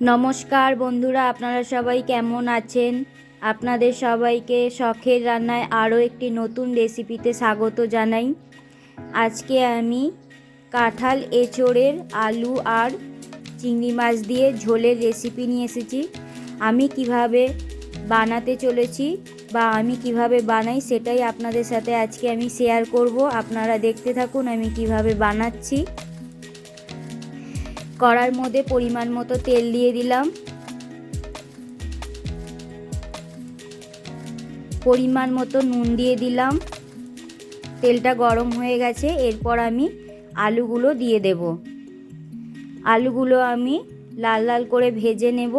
নমস্কার বন্ধুরা, আপনারা সবাই কেমন আছেন? আপনাদের সবাইকে শখের রান্নায় আরও একটি নতুন রেসিপিতে স্বাগত জানাই। আজকে আমি কাঁঠাল এঁচোড়ের আলু আর চিংড়ি মাছ দিয়ে ঝোলের রেসিপি নিয়ে এসেছি। আমি কীভাবে বানাতে চলেছি বা আমি কীভাবে বানাই সেটাই আপনাদের সাথে আজকে আমি শেয়ার করব। আপনারা দেখতে থাকুন আমি কীভাবে বানাচ্ছি। কড়ার মধ্যে পরিমাণ মতো তেল দিয়ে দিলাম। পরিমাণ মতো নুন দিয়ে দিলাম। তেলটা গরম হয়ে গেছে, এরপর আমি আলুগুলো দিয়ে দেব। আলুগুলো আমি লাল লাল করে ভেজে নেব।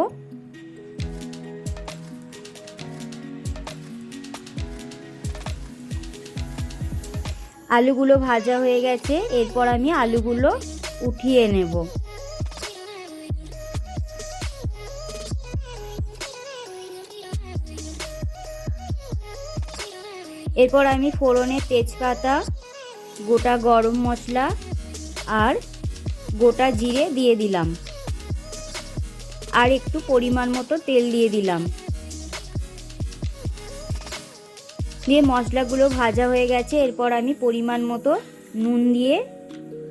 আলুগুলো ভাজা হয়ে গেছে, এরপর আমি আলুগুলো উঠিয়ে নেব। এরপর আমি ফোড়নে তেজপাতা, গোটা গরম মশলা আর গোটা জিরে দিয়ে দিলাম। আর একটু পরিমাণ মতো তেল দিয়ে দিলাম। দিয়ে মশলাগুলো ভাজা হয়ে গেছে, এরপর আমি পরিমাণ মতো নুন দিয়ে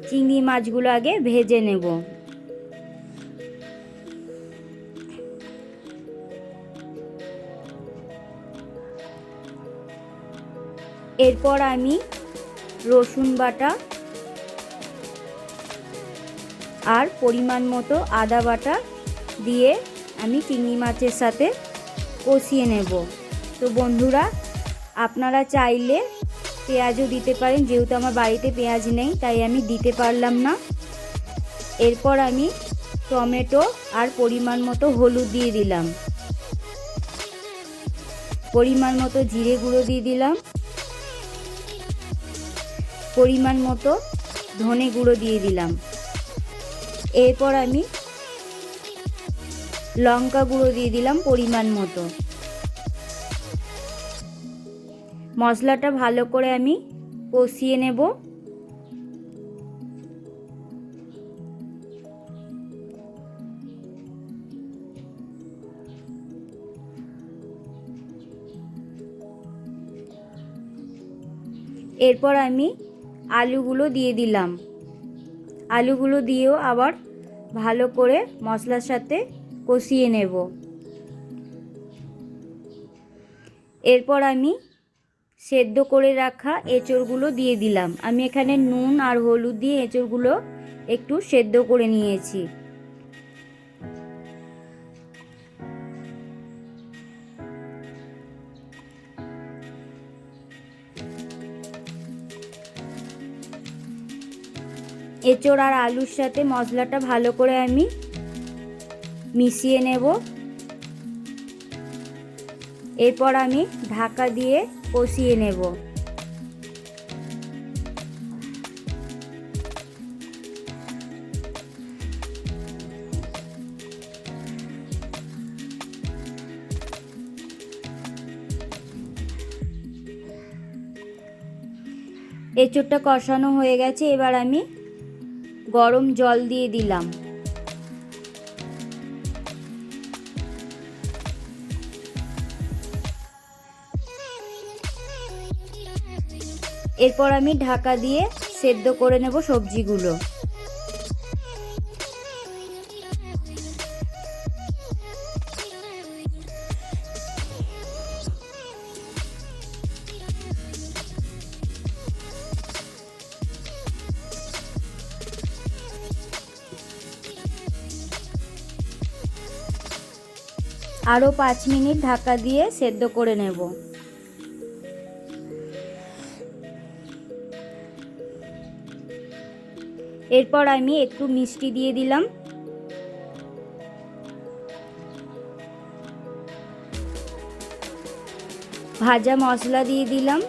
চিংড়ি মাছগুলো আগে ভেজে নেব। এরপর আমি রসুন বাটা আর পরিমাণ মতো আদা বাটা দিয়ে আমি চিংড়ি মাছের সাথে কষিয়ে নেব। তো বন্ধুরা, আপনারা চাইলে পেঁয়াজও দিতে পারেন, যেহেতু আমার বাড়িতে পেঁয়াজ নেই, তাই আমি দিতে পারলাম না। এরপর আমি টমেটো আর পরিমাণ মতো হলুদ দিয়ে দিলাম। পরিমাণ মতো জিরে গুঁড়ো দিয়ে দিলাম। পরিমাণ মতো ধনে গুঁড়ো দিয়ে দিলাম। এরপর আমি লঙ্কা গুঁড়ো দিয়ে দিলাম পরিমাণ মতো। মশলাটা ভালো করে আমি কষিয়ে নেব। এরপর আমি আলুগুলো দিয়ে দিলাম। আলুগুলো দিয়েও আবার ভালো করে মশলার সাথে কষিয়ে নেব। এরপর আমি সেদ্ধ করে রাখা এঁচড়গুলো দিয়ে দিলাম। আমি এখানে নুন আর হলুদ দিয়ে এঁচড়গুলো একটু সেদ্ধ করে নিয়েছি। এঁচড় আর আলুর সাথে মশলাটা ভালো করে আমি মিশিয়ে নেব। এরপর আমি ঢাকা দিয়ে কষিয়ে নেব। এঁচোড়টা কষানো হয়ে গেছে, এবার আমি গরম জল দিয়ে দিলাম। এরপর আমি ঢাকা দিয়ে সেদ্ধ করে নেব সবজিগুলো। আরও পাঁচ মিনিট ঢাকা দিয়ে সেদ্ধ করে নেব। এরপর আমি একটু মিষ্টি দিয়ে দিলাম। ভাজা মশলা দিয়ে দিলাম।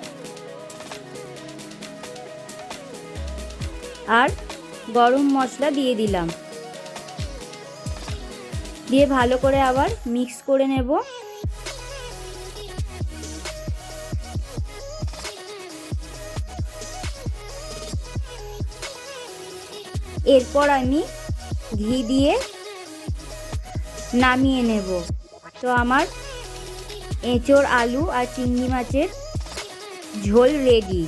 আর গরম মশলা দিয়ে দিলাম। দিয়ে ভালো করে আবার মিক্স করে নেব। এরপর আমি ঘি দিয়ে নামিয়ে নেব। তো আমার এঁচোড়, আলু আর চিংড়ি মাছের ঝোল রেডি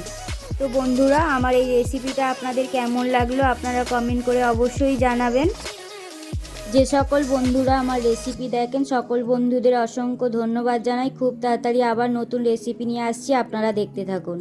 তো বন্ধুরা, আমার এই রেসিপিটা আপনাদের কেমন লাগল আপনারা কমেন্ট করে অবশ্যই জানাবেন। যে সকল বন্ধুরা আমার রেসিপি দেখেন, সকল বন্ধুদের অসংখ্য ধন্যবাদ জানাই। খুব তাড়াতাড়ি আবার নতুন রেসিপি নিয়ে আসছি, আপনারা দেখতে থাকুন।